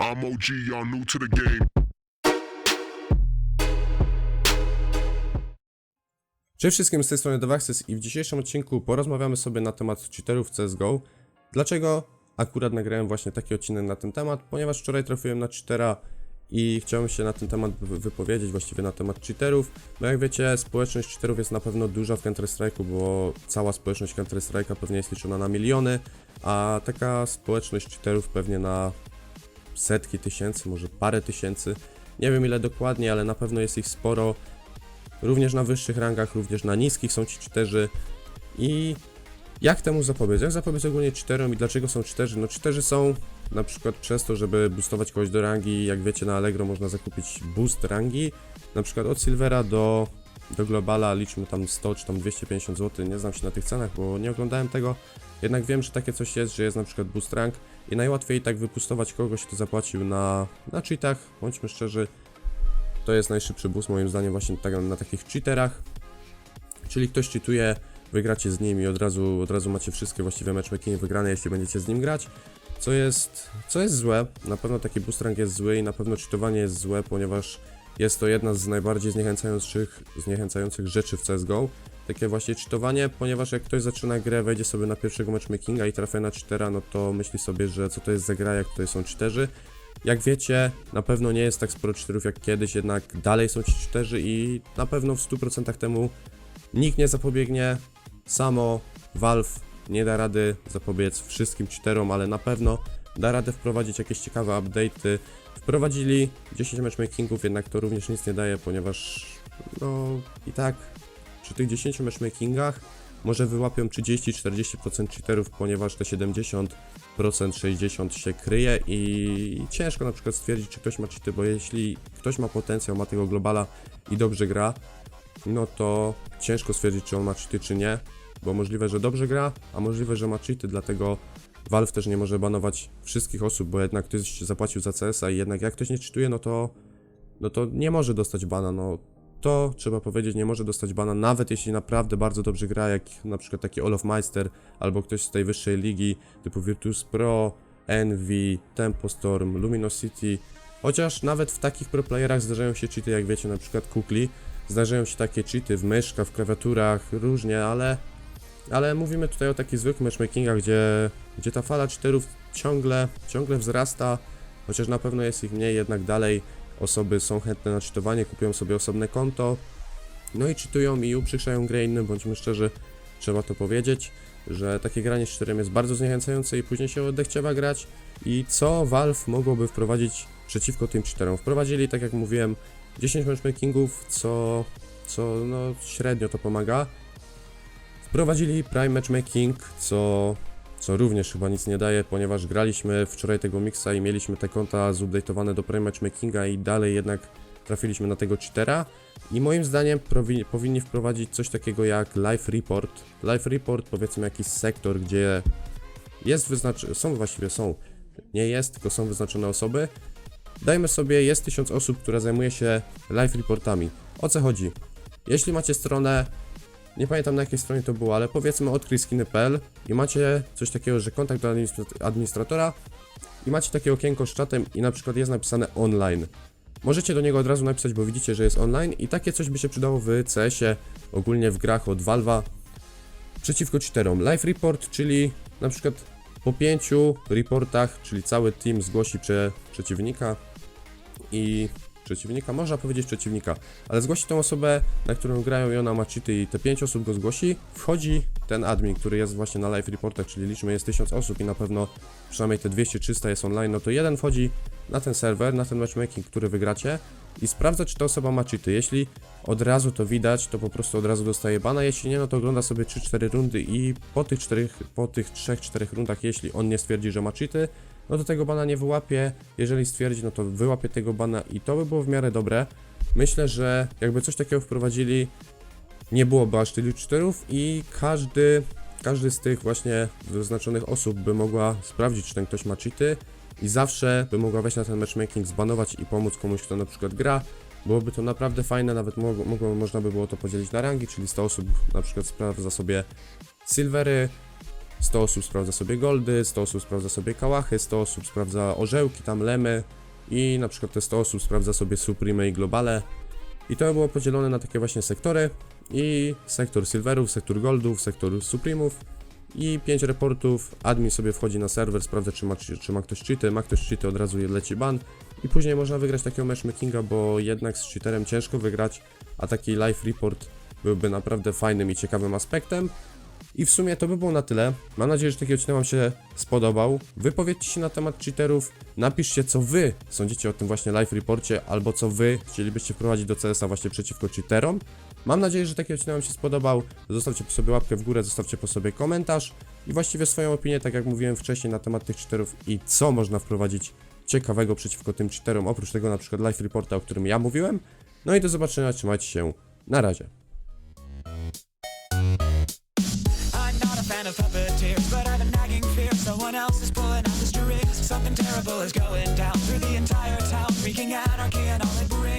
I'm OG, y'all new to the game. Cześć wszystkim, z tej strony Devaxys i w dzisiejszym odcinku porozmawiamy sobie na temat cheaterów CSGO. Dlaczego akurat nagrałem właśnie taki odcinek na ten temat? Ponieważ wczoraj trafiłem na cheatera i chciałem się na ten temat wy- wypowiedzieć, właściwie na temat cheaterów. Bo jak wiecie, społeczność cheaterów jest na pewno duża w Counter-Strike'u, bo cała społeczność Counter-Strike'a pewnie jest liczona na miliony, a taka społeczność cheaterów pewnie na setki tysięcy, może parę tysięcy. Nie wiem ile dokładnie, ale na pewno jest ich sporo. Również na wyższych rangach, również na niskich są ci cheaterzy. I jak temu zapobiec? Jak zapobiec ogólnie cheaterom i dlaczego są cheaterzy? No cheaterzy są na przykład przez to, żeby boostować kogoś do rangi. Jak wiecie na Allegro można zakupić boost rangi. Na przykład od Silvera do, do Globala liczmy tam 100 czy tam 250 zł. Nie znam się na tych cenach, bo nie oglądałem tego. Jednak wiem, że takie coś jest, że jest na przykład boost rank i najłatwiej tak wypustować kogoś, kto zapłacił na, na cheatach, bądźmy szczerzy. To jest najszybszy boost moim zdaniem właśnie tak, na takich cheaterach. Czyli ktoś cheatuje, wygracie z nim i od razu, od razu macie wszystkie właściwie matchmakingi wygrane, jeśli będziecie z nim grać. Co jest, co jest złe, na pewno taki boost rank jest zły i na pewno cheatowanie jest złe, ponieważ jest to jedna z najbardziej zniechęcających, zniechęcających rzeczy w CSGO. Takie właśnie cheatowanie, ponieważ jak ktoś zaczyna grę, wejdzie sobie na pierwszego matchmakinga i trafia na cheatera, no to myśli sobie, że co to jest za gra, jak tutaj są cheaterzy. Jak wiecie, na pewno nie jest tak sporo cheaterów jak kiedyś, jednak dalej są ci cheaterzy i na pewno w 100% temu nikt nie zapobiegnie. Samo Valve nie da rady zapobiec wszystkim cheaterom, ale na pewno da radę wprowadzić jakieś ciekawe update'y. Wprowadzili 10 matchmakingów, jednak to również nic nie daje, ponieważ no i tak przy tych 10 matchmakingach może wyłapią 30-40% cheaterów, ponieważ te 70% 60 się kryje i ciężko na przykład stwierdzić, czy ktoś ma cheaty, bo jeśli ktoś ma potencjał, ma tego globala i dobrze gra, no to ciężko stwierdzić, czy on ma cheaty, czy nie, bo możliwe, że dobrze gra, a możliwe, że ma cheaty, dlatego Valve też nie może banować wszystkich osób, bo jednak ktoś zapłacił za CS-a i jednak jak ktoś nie cheatuje, no to no to nie może dostać bana, no. To trzeba powiedzieć, nie może dostać bana, nawet jeśli naprawdę bardzo dobrze gra, jak na przykład taki Olaf Meister, albo ktoś z tej wyższej ligi, typu Virtus Pro, Envy, Tempo Storm, Luminosity, chociaż nawet w takich pro playerach zdarzają się cheaty, jak wiecie, na przykład Kukli, zdarzają się takie cheaty w myszkach, w klawiaturach, różnie, ale ale mówimy tutaj o takich zwykłych matchmakingach, gdzie, gdzie ta fala cheaterów ciągle, ciągle wzrasta, chociaż na pewno jest ich mniej, jednak dalej osoby są chętne na cheatowanie, kupują sobie osobne konto, no i cheatują i uprzykrzają grę innym, bądźmy szczerzy, trzeba to powiedzieć, że takie granie z cheaterem jest bardzo zniechęcające i później się odechciewa grać i co Valve mogłoby wprowadzić przeciwko tym cheaterom? Wprowadzili, tak jak mówiłem, 10 matchmakingów, co, co no, średnio to pomaga, Wprowadzili Prime Matchmaking, co, co również chyba nic nie daje, ponieważ graliśmy wczoraj tego mixa i mieliśmy te konta zupdate'owane do Prime Matchmakinga i dalej jednak trafiliśmy na tego cheatera. I moim zdaniem powinni wprowadzić coś takiego jak Live Report. Live Report, powiedzmy jakiś sektor, gdzie jest wyznaczone, są właściwie są, nie jest, tylko są wyznaczone osoby. Dajmy sobie, jest tysiąc osób, która zajmuje się live reportami. O co chodzi? Jeśli macie stronę nie pamiętam na jakiej stronie to było, ale powiedzmy odkryjskiny.pl i macie coś takiego, że kontakt do administra- administratora i macie takie okienko z czatem i na przykład jest napisane online. Możecie do niego od razu napisać, bo widzicie, że jest online i takie coś by się przydało w CS-ie, ogólnie w grach od Valve'a przeciwko cheaterom. Live report, czyli na przykład po pięciu reportach, czyli cały team zgłosi prze przeciwnika i przeciwnika, można powiedzieć przeciwnika, ale zgłosi tą osobę, na którą grają i ona ma cheaty i te 5 osób go zgłosi, wchodzi ten admin, który jest właśnie na live reportach, czyli liczmy jest 1000 osób i na pewno przynajmniej te 200-300 jest online, no to jeden wchodzi na ten serwer, na ten matchmaking, który wygracie i sprawdza, czy ta osoba ma cheaty. Jeśli od razu to widać, to po prostu od razu dostaje bana, jeśli nie, no to ogląda sobie 3-4 rundy i po tych 4, po tych 3-4 rundach, jeśli on nie stwierdzi, że ma cheaty, no to tego bana nie wyłapie. Jeżeli stwierdzi, no to wyłapie tego bana i to by było w miarę dobre. Myślę, że jakby coś takiego wprowadzili, nie byłoby aż tylu cheaterów i każdy, każdy z tych właśnie wyznaczonych osób by mogła sprawdzić, czy ten ktoś ma cheaty i zawsze by mogła wejść na ten matchmaking, zbanować i pomóc komuś, kto na przykład gra. Byłoby to naprawdę fajne, nawet mogło, można by było to podzielić na rangi, czyli 100 osób na przykład sprawdza sobie silvery, 100 osób sprawdza sobie goldy, 100 osób sprawdza sobie kałachy, 100 osób sprawdza orzełki, tam lemy i na przykład te 100 osób sprawdza sobie supreme i globale. I to było podzielone na takie właśnie sektory i sektor silverów, sektor goldów, sektor supremów i 5 reportów. Admin sobie wchodzi na serwer, sprawdza czy ma, czy ma ktoś cheaty, ma ktoś cheaty, od razu leci ban i później można wygrać takiego matchmakinga, bo jednak z cheaterem ciężko wygrać, a taki live report byłby naprawdę fajnym i ciekawym aspektem. I w sumie to by było na tyle. Mam nadzieję, że taki odcinek Wam się spodobał. Wypowiedzcie się na temat cheaterów. Napiszcie, co Wy sądzicie o tym właśnie live reporcie, albo co Wy chcielibyście wprowadzić do CS-a właśnie przeciwko cheaterom. Mam nadzieję, że taki odcinek Wam się spodobał. Zostawcie po sobie łapkę w górę, zostawcie po sobie komentarz i właściwie swoją opinię, tak jak mówiłem wcześniej, na temat tych cheaterów i co można wprowadzić ciekawego przeciwko tym cheaterom, oprócz tego na przykład live reporta, o którym ja mówiłem. No i do zobaczenia, trzymajcie się, na razie. Fan of puppeteers, but I've a nagging fear someone else is pulling out the strings. Something terrible is going down through the entire town, wreaking anarchy and all it brings.